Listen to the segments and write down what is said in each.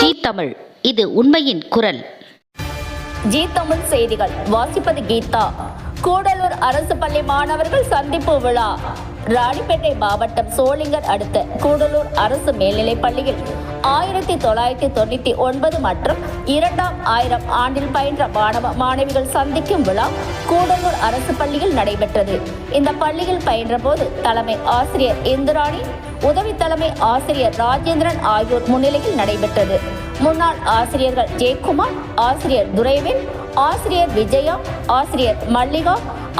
G Tamil. இது உண்மையின் குரல். ஜி தமிழ் செய்திகள். வாசிப்பது கீதா. கூடலூர் அரசு பள்ளி மாணவர்கள் சந்திப்பு விழா. ராணிப்பேட்டை மாவட்டம் சோளிங்கர் அடுத்த கூடலூர் அரசு மேல்நிலைப் பள்ளியில் ஆயிரத்தி தொள்ளாயிரத்தி தொண்ணூத்தி ஒன்பது மற்றும் இரண்டாம் ஆயிரம் ஆண்டில் பயின்ற மாணவ மாணவிகள் சந்திக்கும் விழா கூடலூர் அரசு பள்ளியில் நடைபெற்றது. இந்த பள்ளியில் பயின்ற போது தலைமை ஆசிரியர் இந்துராணி உதவி தலைமை ஆசிரியர் ராஜேந்திரன் ஆகியோர் முன்னிலையில் நடைபெற்றது. முன்னாள் ஆசிரியர்கள் ஜெயக்குமார் ஆசிரியர் துரைவேல் ஆசிரியர் விஜயா ஆசிரியர் மல்லிகா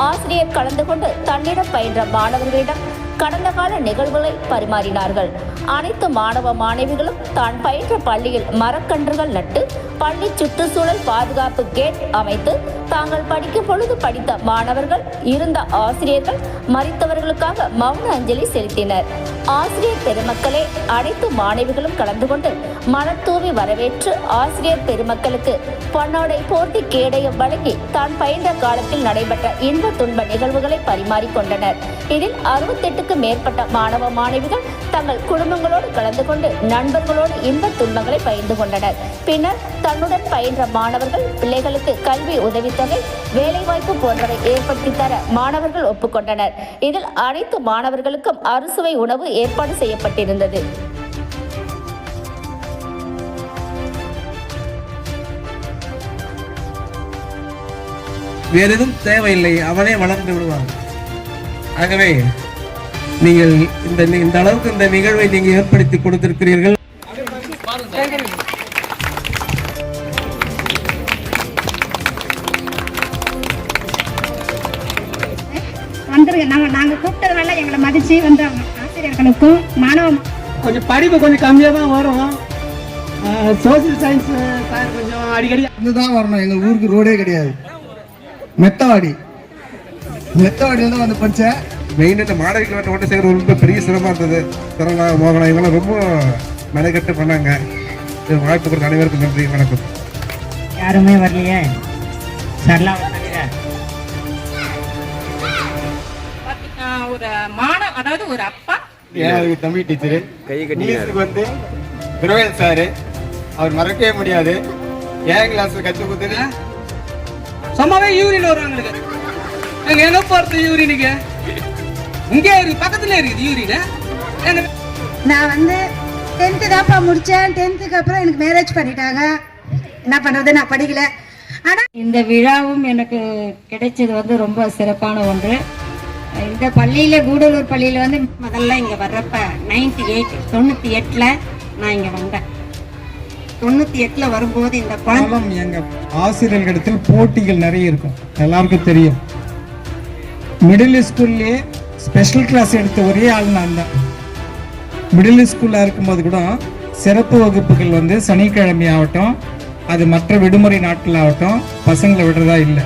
ஆசிரியர் கலந்து கொண்டு தன்னிடம் பயின்ற மாணவர்களிடம் கடந்த கால நிகழ்வுகளை பரிமாறினார்கள். அனைத்து மாணவ மாணவிகளும் தான் பயின்ற பள்ளியில் மரக்கன்றுகள் நட்டு பள்ளி சுற்றுச்சூழல் பாதுகாப்பு கேட் அமைத்து தாங்கள் படிக்கும் பொழுது படித்த மாணவர்கள் இருந்த ஆசிரியர்கள் மறித்தவர்களுக்காக மௌன அஞ்சலி செலுத்தினர். ஆசிரியர் பெருமக்களே அனைத்து மாணவிகளும் கலந்து கொண்டு மனத்தூவி வரவேற்று ஆசிரியர் பெருமக்களுக்கு பொன்னோடை போர்த்தி கேடயம் வழங்கி தான் பயின்ற காலத்தில் நடைபெற்ற இன்ப துன்ப நிகழ்வுகளை பரிமாறிக்கொண்டனர் இதில் அறுபத்தெட்டுக்கு மேற்பட்ட மாணவ மாணவிகள் தங்கள் குடும்பங்களோடு கலந்து கொண்டு நண்பர்களோடு இன்ப துன்பங்களை பகிர்ந்து கொண்டனர். பின்னர் தன்னுடன் பயின்ற மாணவர்கள் பிள்ளைகளுக்கு கல்வி உதவித்தொகை வேலைவாய்ப்பு போன்றவை ஏற்படுத்தி தர மாணவர்கள் ஒப்புக்கொண்டனர். இதில் அனைத்து மாணவர்களுக்கும் அறுசுவை உணவு ஏற்பாடு செய்யப்பட்டிருந்தது. வேற எதுவும் தேவையில்லை. அவனே வளர்ந்து விடுவான். ஆகவே நீங்கள் இந்த இந்த அளவுக்கு இந்த நிகழ்வை நீங்க ஏற்படுத்தி கொடுத்திருக்கிறீர்கள். வந்துருங்க. நாங்கள் நாங்கள் கூப்பிட்டதுனால எங்களை மதித்து வந்து அவங்க ஆசிரியர்களுக்கும் மாணவ கொஞ்சம் படிப்பு கொஞ்சம் கம்மியாக தான் வரும். சோசியல் சயின்ஸ் சார் கொஞ்சம் அடிக்கடி தான் வரணும். எங்கள் ஊருக்கு ரோடே கிடையாது. மெத்தவாடி. மெத்தவாடியில் தான் வந்து படித்தேன் மெயின் இந்த மாணவிகள் மட்டும் ஒன்று சேர்க்கிற ரொம்ப பெரிய சிரமம் இருந்தது. திறனா மோகனா இவங்கெல்லாம் ரொம்ப மெனக்கெட்டு பண்ணாங்க. இது வாய்ப்பு கொடுத்த அனைவருக்கும் நன்றி வணக்கம். யாருமே வரலையே? சரளா ஒரு மாணவ அதாவது ஒரு அப்பா. ஏன் தமிழ் டீச்சரு? இங்கிலீஷுக்கு வந்து குருவேல் சாரு. அவர் மறக்கவே முடியாது. ஏன் கிளாஸ் கற்றுக் கொடுத்தது சும்மாவே யூரின் வருவாங்களுக்கு எங்க எங்க போறது யூரினுக்கு இங்கே இருக்கு பக்கத்துல இருக்குது யூரின் நான் வந்து டென்த்து தான்ப்பா முடித்தேன் டென்த்துக்கு அப்புறம் எனக்கு மேரேஜ் பண்ணிட்டாங்க. என்ன பண்ணுறது நான் படிக்கல. ஆனால் இந்த விழாவும் எனக்கு கிடைச்சது வந்து ரொம்ப சிறப்பான ஒன்று. இந்த பள்ளியில் கூடலூர் பள்ளியில் வந்து முதல்ல இங்கே வர்றப்ப நைன்டி எயிட் தொண்ணூற்றி எட்டில் நான் இங்கே வந்தேன். தொண்ணூற்றி எட்டில் வரும்போது இந்த குழந்தை எங்கள் எங்க ஆசிரியர்களிடத்தில் போட்டிகள் நிறைய இருக்கும். எல்லாருக்கும் தெரியும். மிடில் ஸ்கூல்லே ஸ்பெஷல் கிளாஸ் எடுத்த ஒரே ஆள் நான் தான். மிடில் ஸ்கூலில் இருக்கும்போது கூட சிறப்பு வகுப்புகள் வந்து சனிக்கிழமை ஆகட்டும் அது மற்ற விடுமுறை நாட்கள் ஆகட்டும் பசங்களை விடுறதா இல்லை.